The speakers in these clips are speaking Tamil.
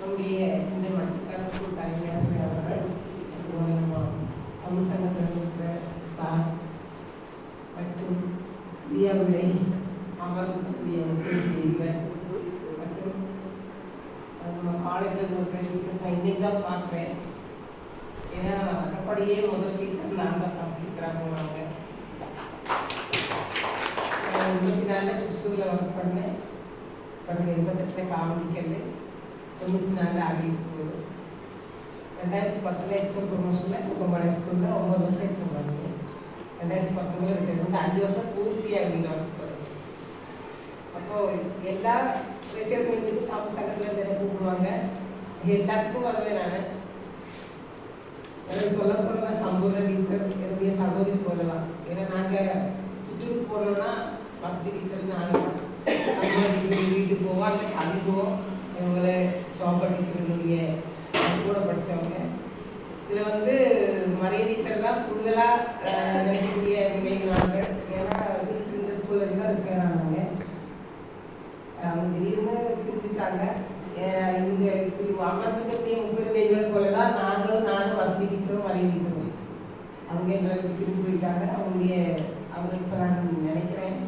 நம்முடைய இந்த மட்டுக்கான ஸ்கூல் தலைமை ஆசிரியர் அவர்கள் அதுபோல சங்கத்தில் சார் மற்றும் இந்தியாவிலே அமர்ந்திய மற்றும் நம்ம காலேஜில் இருக்கிற டீச்சர்ஸ் நான் இன்னைக்கு தான் பார்க்குறேன். ஏன்னா அக்கப்படியே முதல் டீச்சர் நான் தான் டீச்சராக இருபத்தி நாலில் ஒர்க் பண்ணேன். பிறகு எண்பத்தெட்டில் காமெடிக்கிறது தொண்ணூற்றி நாலு ஆர்டி ஸ்கூல். ரெண்டாயிரத்தி பத்தில் ஹெச்எம் ப்ரொமோஷனில் கும்பமலை ஸ்கூலில் ஒம்பது வருஷம் ஹெச்எம் பண்ணேன் ரெண்டாயிரத்தி பத்தொம்பது ரெண்டு அஞ்சு வருஷம் பூர்த்தியாக இந்த வருஷத்தில் அப்போது எல்லா ரிட்டையர்மெண்ட்டுக்கும் தமிழ் சங்கத்தில் என்ன கூப்பிடுவாங்க? எல்லாத்துக்கும் வரவே நான். எனக்கு சொல்ல போனா சம்பூர்ண டீச்சர் என்னுடைய சகோதரி போடலாம் ஏன்னா நாங்கள் சித்தூர் போகிறோன்னா வசதி டீச்சர் நாங்கள் டீச்சர்களுடைய கூட படித்தவங்க இதில் வந்து மரிய டீச்சர் தான் கூடுதலாக நினைக்கக்கூடிய நினைக்கிறாங்க ஏன்னா டீச்சர் இந்த ஸ்கூலில் இருக்கேன் இருக்கிறாங்க அவங்க திடீர்னு பிரிச்சுட்டாங்க அஹ் இங்க இப்படி அமர்ந்துக்கக்கூடிய முப்பது தெய்வங்கள் போல தான் நாங்களும் நானும் வசதி டீச்சரும் மரிய டீச்சரும் அவங்க எங்களுக்கு பிரிஞ்சு போயிட்டாங்க. அவங்களுடைய அவங்க இப்போ நான் நினைக்கிறேன்.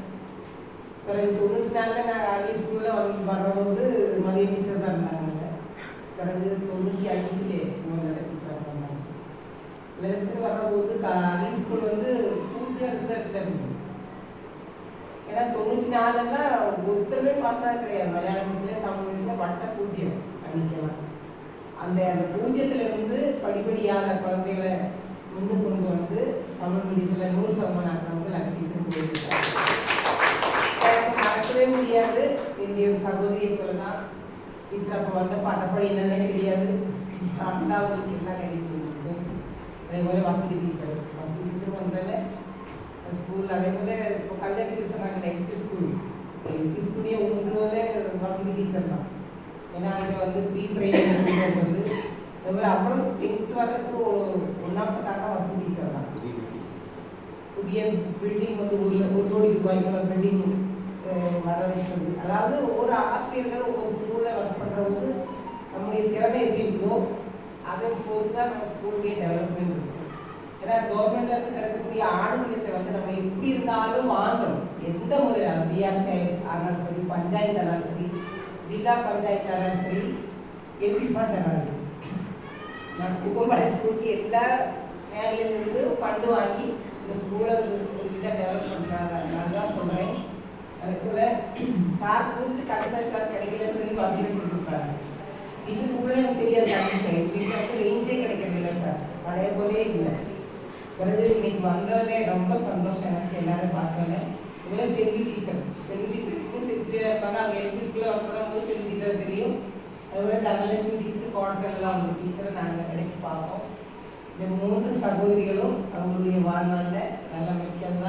பிறகு தொண்ணூற்றி நாலில் நான் ஆர்மி ஸ்கூலில் வந்து வரும்போது மதிய டீச்சர் தான் இருந்தாங்க பிறகு தொண்ணூற்றி அஞ்சுலே இவங்க வரும்போது ஸ்கூல் வந்து பூஜை ரிசல்ட்டில் இருந்தது ஏன்னா தொண்ணூற்றி நாலுலாம் ஒருத்தருமே பாஸ் ஆக கிடையாது மலையாள மீடியம் தமிழ் மீடியம் வட்ட பூஜ்ஜியம் அன்னைக்கெல்லாம் அந்த அந்த பூஜ்ஜியத்துல இருந்து படிப்படியாக குழந்தைகளை முன்னு கொண்டு வந்து தமிழ் மீடியத்தில் நூறு சமனாக்க வந்து நாங்கள் டீச்சர் போயிருக்காங்க மறக்கவே முடியாது என்னுடைய சகோதரியத்தில் தான் டீச்சர் அப்போ வந்த பட்டப்படி என்னன்னே தெரியாது சாப்பிட்டா அவங்களுக்கு எல்லாம் கிடைக்கும் அதே போல வசதி டீச்சர் வசதி டீச்சர் வந்தால ஸ்கூல் அதே போல இப்போ கல்யாண டீச்சர் சொன்னாங்க எல்பி ஸ்கூல் எல்பி ஸ்கூலே ஒன்றுல வசதி டீச்சர் தான் ஏன்னா அங்கே வந்து ப்ரீ ட்ரைனிங் வந்து அதே போல அவ்வளோ ஸ்ட்ரென்த் வர்றதுக்கு ஒன்றாவது காரணம் வசதி டீச்சர் தான் புதிய பில்டிங் வந்து ஒரு ஒரு கோடி ரூபாய்க்குள்ள பில்டிங் ஆசிரியர்கள் உங்கள் ஸ்கூலில் ஒர்க் பண்ணுறவங்க நம்முடைய திறமை எப்படி இருக்கோ அதை பொறுத்து தான் நம்ம ஸ்கூலுக்கே டெவலப்மெண்ட் இருக்கும். ஏன்னா கவர்மெண்ட்லேருந்து கிடைக்கக்கூடிய ஆணுதியத்தை வந்து நம்ம எப்படி இருந்தாலும் வாங்கணும். எந்த முறையில் பிஆர்சி ஆனாலும் சரி பஞ்சாயத்து ஆனாலும் சரி ஜில்லா பஞ்சாயத்து ஆனாலும் சரி எப்படி பண்ணுறாங்க நான் குப்பமலை ஸ்கூலுக்கு எல்லா நேரிலிருந்து ஃபண்டு வாங்கி இந்த ஸ்கூலை இதை டெவலப் பண்ணுறாங்க நான் தான் சொல்கிறேன் அதுக்குள்ள சார் கூப்பிட்டு கடைசி சார் கிடைக்கலன்னு சொல்லி வசதி கொடுப்பாங்க இது எனக்கு தெரியாது கண்டிப்பாக வீட்டில் வந்து ரேஞ்சே கிடைக்கிறது சார். பழைய போலே இல்லை. பிறகு இன்னைக்கு வந்ததுலே ரொம்ப சந்தோஷம் எனக்கு எல்லாரும் பார்த்தோன்னே இவ்வளோ செல்வி டீச்சர் செல்வி டீச்சருக்கும் இப்போ செஞ்சுட்டே இருப்பாங்க. அவங்க எல்பி ஸ்கூலில் ஒர்க் பண்ணும்போது செல்வி டீச்சர் தெரியும். அதுபோல தனலட்சுமி டீச்சர் கோட்டெல்லாம் அவங்க டீச்சரை நாங்கள் கிடைக்க பார்ப்போம். இந்த மூன்று சகோதரிகளும் அவங்களுடைய வாழ்நாளில் நல்ல முக்கியம்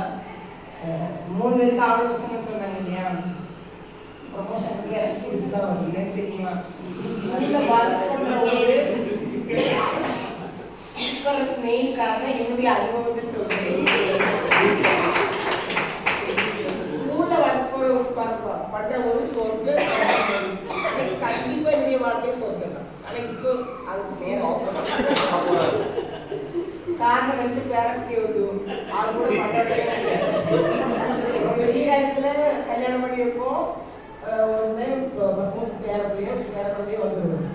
மூணு பேருக்கு ஆறு பசங்க சொன்னாங்க இல்லையா? ப்ரொமோஷனுக்கு இறச்சி இதுதான் வருது ஏன்னு தெரியுமா ஸ்கூலில் வளர்க்கப்படுற ஒரு மெயின் காரணம் என்னுடைய அனுபவத்தை சொல்றேன். ஸ்கூல்ல வளர்க்க பண்ற ஒரு சொர்க்கம் கண்டிப்பாக என்னுடைய வாழ்க்கையை சொர்க்கம் ஆனால் இப்போ அதுக்கு நேர காரணம் ரெண்டு பேரண்டி ஒரு ஆள் கூட பண்ணவே வெளிய நேரத்துல கல்யாணம் பண்ணி வைப்போம். உடனே பசங்களுக்கு பேர பிள்ளையோ பேர பிள்ளையோ வந்துடும்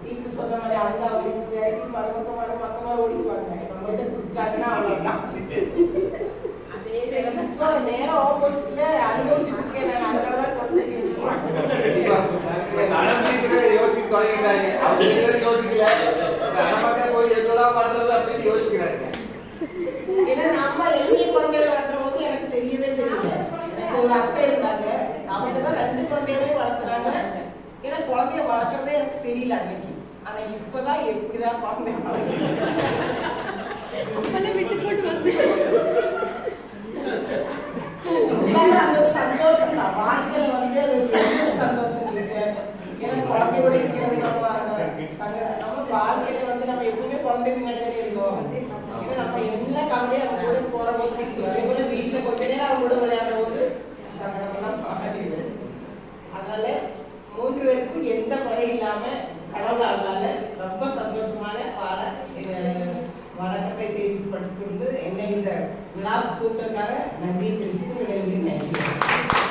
டீச்சர் சொன்ன மாதிரி அந்த அவங்களுக்கு வேலைக்கு மறுபக்கம் மறு பக்கமாக ஓடிக்குவாங்க நம்ம கிட்ட கொடுத்தாங்கன்னா அவ்வளோதான் இப்போ நேரம் ஆப்போசிட்ல அனுபவிச்சுட்டு இருக்கேன். நான் அதனால தான் சொன்னேன். யோசிக்க தொடங்கிட்டாங்க. அவங்க யோசிக்கல. போய் என்னடா பண்றது அப்படின்னு யோசிக்கிறாங்க ஏன்னா நம்ம ரெண்டு குழந்தைகளை வளர்த்துற போது எனக்கு தெரியவே தெரியல எனக்கு ஒரு அத்தை இருந்தாங்க அவங்க தான் ரெண்டு குழந்தைகளையும் வளர்த்துறாங்க ஏன்னா குழந்தைய வளர்க்குறதே எனக்கு தெரியல அன்னைக்கு ஆனா இப்பதான் எப்படிதான் குழந்தைய வளர்க்குறேன் விட்டு போட்டு வந்து உண்மையில அது ஒரு சந்தோஷம் தான் வாழ்க்கையில வந்து அது ஒரு பெரிய சந்தோஷம் இருக்கு ஏன்னா வாழ்க்கையில வந்து நம்ம எப்பவுமே குழந்தை பின்னாடி இருந்தோம் நம்ம எல்லா கவலையும் அவங்க போற போது தெரியும். அதே போல வீட்டுல கொஞ்ச நேரம் அவங்க கூட விளையாடும் போது சங்கடம் எல்லாம் மாறிடும் அதனால மூன்று பேருக்கும் எந்த குறை இல்லாம கடவுளால் ரொம்ப சந்தோஷமான பாட என் வணக்கத்தை தெரிவித்துக் கொண்டு என்னை விழா கூட்டக்காக நன்றியை தெரிவித்து விடைபெறுகிறேன் நன்றி.